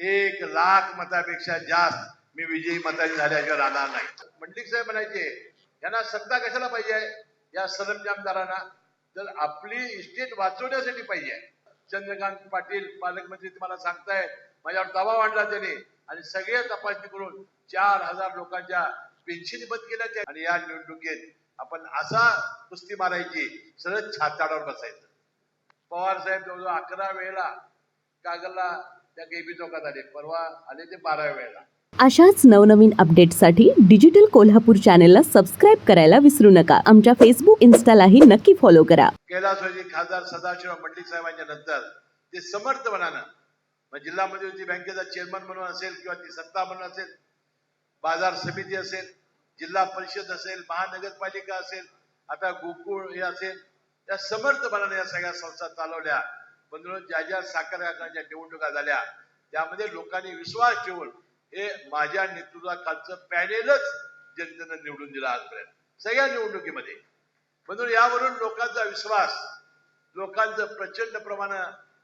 एक लाख मतापेक्षा जास्त मी विजयी मतांनी झाल्याशिवाय राहणार नाही. मंडलिक साहेब म्हणायचे यांना सत्ता कशाला पाहिजे या सरंजामदारांना तर आपली इस्टेट वाचवण्यासाठी पाहिजे चंद्रकांत पाटील पालकमंत्री तुम्हाला सांगताय माझ्यावर दबाव आणला त्याने आणि सगळे तपासणी करून चार हजार लोकांच्या पेन्शन बंद केल्या त्या आणि या निवडणुकीत आपण असा कुस्ती मारायची सरळ छाताडावर बसायचं. पवार साहेब जवळजवळ अकरा वेळेला कागलला त्या केबी चौकात आले. परवा आले ते वेळेला. अशाच नवनवीन अपडेट्ससाठी डिजिटल कोल्हापूर चॅनेलला सबस्क्राईब करायला विसरू नका. आमच्या फेसबुक इन्स्टालाही नक्की फॉलो करा. कैलासवासी खासदार सदाशिव मंडलिक साहेबांच्या नंतर ते समर्थपणानं मग जिल्हा मध्यवर्ती बँकेचा चेअरमन म्हणून असेल किंवा ती सत्ता म्हणून असेल बाजार समिती असेल जिल्हा परिषद असेल महानगरपालिका असेल आता गोकुळ हे असेल त्या समर्थपणाने या सगळ्या संस्था चालवल्या. म्हणून ज्या ज्या साखर कारखान्याच्या निवडणुका झाल्या त्यामध्ये लोकांनी विश्वास ठेवून हे माझ्या नेतृत्वाखालचं पॅनेलच जनतेनं निवडून दिलं आजपर्यंत. सगळ्या निवडणुकीमध्ये. म्हणून यावरून लोकांचा विश्वास लोकांचं प्रचंड प्रमाण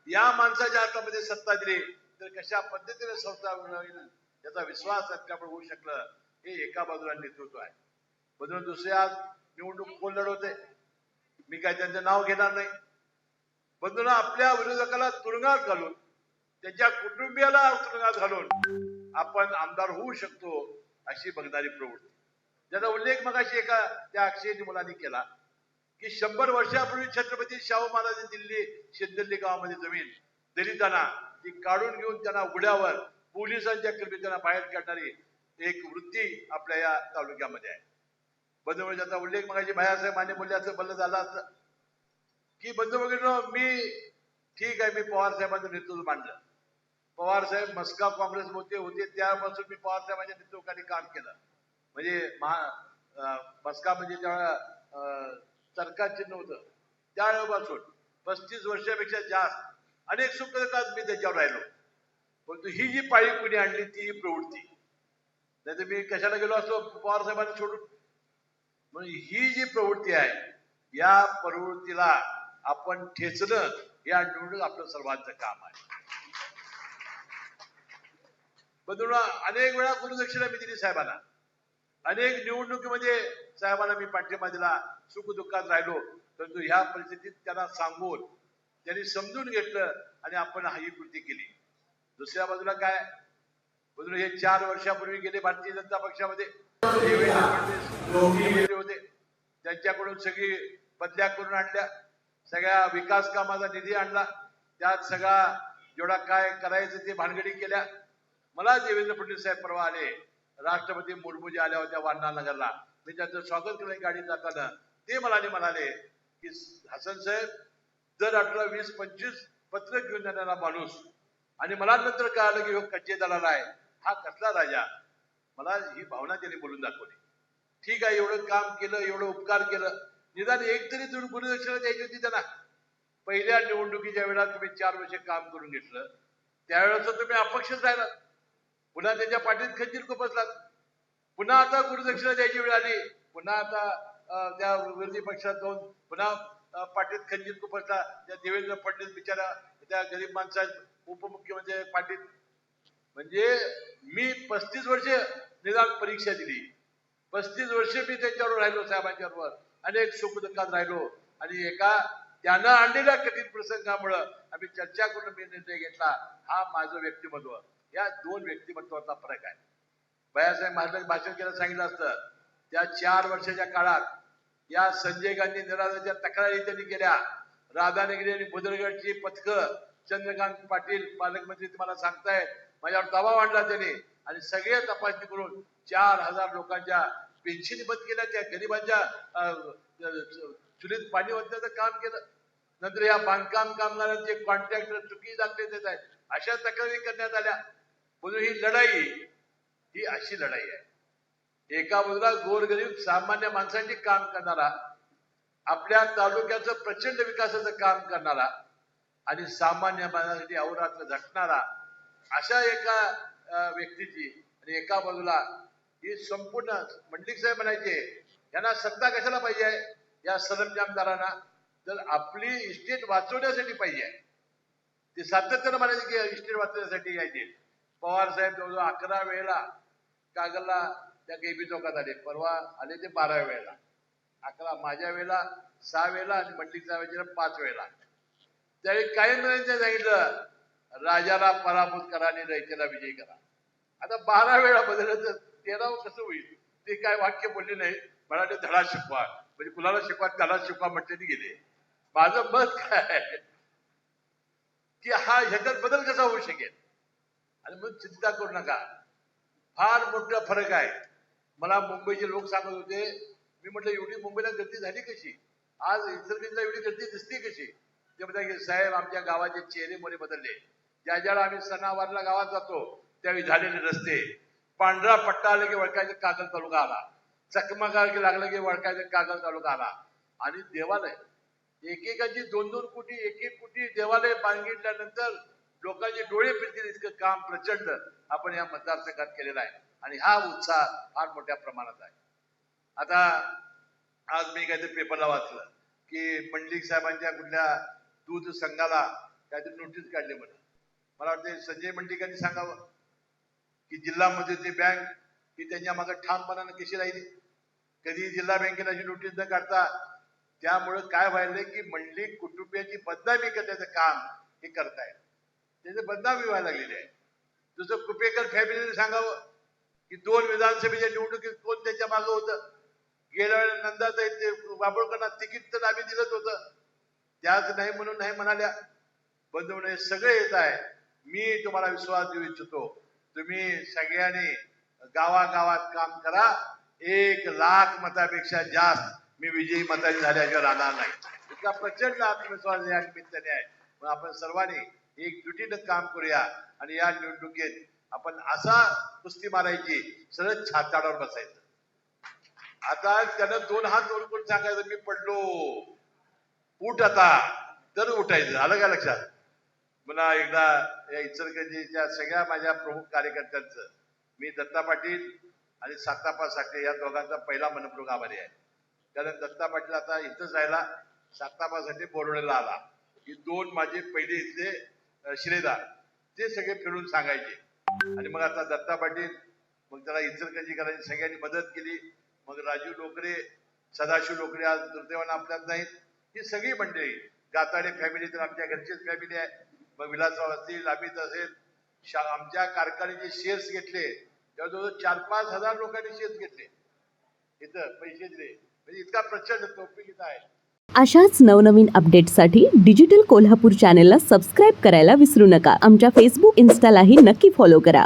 या माणसाच्या हातामध्ये सत्ता दिली तर कशा पद्धतीने संस्था होईल याचा विश्वास त्याच्यामुळे होऊ शकलं हे एका बाजूला नेतृत्व आहे. म्हणून दुसऱ्या निवडणूक कोण लढवते मी काय त्यांचं नाव घेणार नाही. बंधूंना आपल्या विरोधकाला तुरुंगात घालून त्यांच्या कुटुंबियाला तुरुंगात घालून आपण आमदार होऊ शकतो अशी बघणारी प्रवृत्ती. ज्याचा उल्लेख मग अशी एका त्या अक्षयजी मुलांनी केला की शंभर वर्षापूर्वी छत्रपती शाहू महाराजांनी दिल्ली शेंदल्ली गावामध्ये जमीन दलितांना ती काढून घेऊन त्यांना उड्यावर पोलिसांच्या कल्पी त्यांना बाहेर काढणारी एक वृत्ती आपल्या या तालुक्यामध्ये आहे. बंधू त्याचा उल्लेख मगाशी बायासाहेब मान्य मूल्याचं बोललं झालं असं की बंधू भगिनींनो, मी ठीक आहे मी पवार साहेबांचं नेतृत्व मांडलं. पवार साहेब मस्का काँग्रेस होते होते त्यापासून मी पवार साहेबांच्या नेतृत्वाखाली काम केलं. म्हणजे महा मस्का म्हणजे ज्यावेळेला अं, सरकार चिन्ह होतं त्यावेळेपासून पस्तीस वर्षापेक्षा जास्त अनेक सुखदुःखात मी त्याच्यावर राहिलो. परंतु ही जी पाळी कुणी आणली ती ही प्रवृत्ती. नाही तर मी कशाला गेलो असतो पवार साहेबांना सोडून? म्हणून ही जी प्रवृत्ती आहे या प्रवृत्तीला आपण ठेचणं या निवडणूक आपलं सर्वांचं काम आहे. बंधूंना अनेक वेळा गुरुदक्षिणा मी दिली साहेबांना. अनेक निवडणुकीमध्ये म्हणजे साहेबांना मी पाठिंबा दिला सुख दुःखात राहिलो परंतु ह्या परिस्थितीत त्यांना सांगून त्यांनी समजून घेतलं आणि आपण ही कृती केली. दुसऱ्या बाजूला काय? बंधू हे चार वर्षापूर्वी गेले भारतीय जनता पक्षामध्ये. होते. त्यांच्याकडून सगळी बदल्या करून आणल्या. सगळ्या विकास कामाचा निधी आणला. त्यात सगळा जेवढा काय करायचं ते भानगडी केल्या. मला देवेंद्र फडणवीस साहेब परवा आले. राष्ट्रपती मुर्मू जे आल्या होत्या वारणा नगरला मी त्यांचं स्वागत केलं गाडीत जाताना. ते मला म्हणाले की हसन साहेब दर अठरा वीस पंचवीस पत्र घेऊन जाणारा माणूस आणि मला नंतर कळालं की हो कच्चे दलाला आहे. हा कसला राजा? मला ही भावना त्यांनी बोलून दाखवली. ठीक आहे एवढं काम केलं एवढं उपकार केलं. निदान एक तरी तुम्ही गुरुदक्षिणा द्यायची होती त्यांना पहिल्या निवडणुकीच्या वेळात तुम्ही चार वर्ष काम करून घेतलं. त्यावेळेस तुम्ही अपक्षच राहिलात. पुन्हा त्याच्या पाठीत खंजीर खुपसलात पुन्हा आता गुरुदक्षिणा द्यायची वेळ आली. पुन्हा आता त्या विरोधी पक्षात जाऊन पुन्हा पाठीत खंजीर खुपसला त्या देवेंद्र फडणवीस बिचारा त्या गरीब माणसा उपमुख्यमंत्री पाठीत. म्हणजे मी पस्तीस वर्ष निदान परीक्षा दिली. पस्तीस वर्ष मी त्यांच्यावर राहिलो साहेबांच्या बरोबर. अनेक सुखदुःखात राहिलो. आणि एका त्यानं आणलेल्या कठीण प्रसंगामुळं आम्ही चर्चा करून मी निर्णय घेतला. हा माझं व्यक्तिमत्व. या दोन व्यक्तिमत्वाचा फरक आहे. भैयासाहेब महाराज भाषण केलं सांगितलं असतं त्या चार वर्षाच्या काळात या संजय गांधी निराधाच्या तक्रारी त्यांनी केल्या. राधानगरी आणि भुदरगडची पथकं चंद्रकांत पाटील पालकमंत्री तुम्हाला सांगताय माझ्यावर दबाव आणला त्याने. आणि सगळे तपासणी करून चार हजार लोकांच्या पेन्शन बंद केल्या. त्या गरिबांच्या अं, चुलीत पाणी ओतण्याचं काम केलं. नंतर या बांधकाम कामगारांचे कॉन्ट्रॅक्टर चुकी दाखले देत आहेत अशा तक्रारी करण्यात आल्या. म्हणून ही लढाई ही अशी लढाई आहे. एका बाजूला गोरगरीब सामान्य माणसांची काम करणारा आपल्या तालुक्याचं प्रचंड विकासाचं काम करणारा आणि सामान्य माणसासाठी अहोरात्र झटणारा अशा एका व्यक्तीची आणि एका बाजूला ही संपूर्ण मंडलिक साहेब म्हणायचे यांना सत्ता कशाला पाहिजे या सरंजामदारांना तर आपली इस्टेट वाचवण्यासाठी पाहिजे ते सातत्यानं म्हणायचे की इस्टेट वाचवण्यासाठी यायचे पवार साहेब जवळजवळ अकरा वेळेला कागलला त्या गेबी चौकात आले. परवा आले ते बारा वेळेला. अकरा माझ्या वेळेला सहा वेळेला आणि मंडळीच्या वेळेला पाच वेळेला. त्यावेळी काही नरेंद्र सांगितलं राजाला पराभूत करा आणि रयतेला विजयी करा. आता बारा वेळा बदललं तर तेरावं कसं होईल? ते काय वाक्य बोलले नाही म्हणाले धडा शिकवा. म्हणजे कुणाला शिकवा त्याला शिकवा म्हटले गेले. माझं मत काय की हा ह्याच्यात बदल कसा होऊ शकेल? आणि मग चिंता करू नका. फार मोठा फरक आहे. मला मुंबईचे लोक सांगत होते मी म्हटलं एवढी मुंबईला गर्दी झाली कशी? आज इचलकरंजीला एवढी गर्दी दिसते कशी? ते म्हणतात की साहेब आमच्या गावाचे चेहरे मोरे बदलले. ज्या ज्याला आम्ही सणावारला गावात जातो त्यावेळी झालेले रस्ते पांढरा पट्टा आला की वळखायचं कागल तालुका आला चकमका की लागलं की वळखायचं कागल तालुका आला आणि देवालय. एकेकाची दोन दोन कोटी एक एक कोटी देवालय बांधल्यानंतर लोकांचे डोळे फिरतील इतकं काम प्रचंड आपण या मतदारसंघात केलेलं आहे. आणि हा उत्साह फार मोठ्या प्रमाणात आहे. आता आज मी काहीतरी पेपरला वाचलं की पंडित साहेबांच्या कुठल्या दूध संघाला काहीतरी नोटीस काढली म्हणून. मला वाटते संजय मंडिकांनी सांगावं. की जिल्हा मध्यवर्ती बँक ही त्यांच्या मागे ठामपणानं कशी राहिली? कधी जिल्हा बँकेला अशी नोटीस न काढता त्यामुळे काय व्हायलंय की मंडळी कुटुंबियाची बदनामी करण्याचं काम हे करतायत. त्याचे बदनामी व्हायला लागलेली आहे. जसं कुपेकर फॅमिलीने सांगावं की दोन विधानसभेच्या निवडणुकीत कोण त्यांच्या मागं होतं? गेल्या वेळेला नंदाताई ते बाबुळकरांना तिकीट तर आम्ही दिलंच होतं. त्याच नाही म्हणून नाही म्हणाल्या. बंधू सगळे येत आहे मी तुम्हाला विश्वास देऊ इच्छितो. तुम्ही सगळ्यांनी गावागावात काम करा. एक लाख मतापेक्षा जास्त मी विजयी मतांनी झाल्याशिवाय राहणार नाही. इतका प्रचंड आत्मविश्वास या निमित्ताने आहे. मग आपण सर्वांनी एकजुटीनं काम करूया आणि या निवडणुकीत आपण असा कुस्ती मारायची सरळ छाताडावर बसायचं. आता त्यानं दोन हात वर करून सांगायचं मी पडलो. उठ आता. तर उठायचं. आलं का लक्षात? मला एकदा या इचलकरंजीच्या सगळ्या माझ्या प्रमुख कार्यकर्त्यांचं मी दत्ता पाटील आणि सातापा साठे या दोघांचा पहिला मनपूर्वक आभारी आहे. कारण दत्ता पाटील आता इथंच राहिला सातापासाठी बोरवडेला आला. ही दोन माझे पहिले इथले श्रेदार ते सगळे फिरून सांगायचे. आणि मग आता दत्ता पाटील मग त्याला इचलकरंजीकरांनी सगळ्यांनी मदत केली. मग राजू लोकरे सदाशिव लोकरे आज दुर्दैवानं आपल्यात नाहीत. ही सगळी मंडळी गाताडे फॅमिली तर आमच्या घरचीच फॅमिली आहे. मग विलासराव असतील अमित असेल शा- आमच्या कारखान्याचे शेअर्स घेतले. तेव्हा जवळजवळ चार पाच हजार लोकांनी शेअर्स घेतले. इथं पैसे दिले. म्हणजे इतका प्रचंड तोफीक इथं आहे. अशाच नवनवीन अपडेट्ससाठी डिजिटल कोल्हापूर चॅनेलला सबस्क्राईब करायला विसरू नका. आमच्या फेसबुक इन्स्टालाही नक्की फॉलो करा.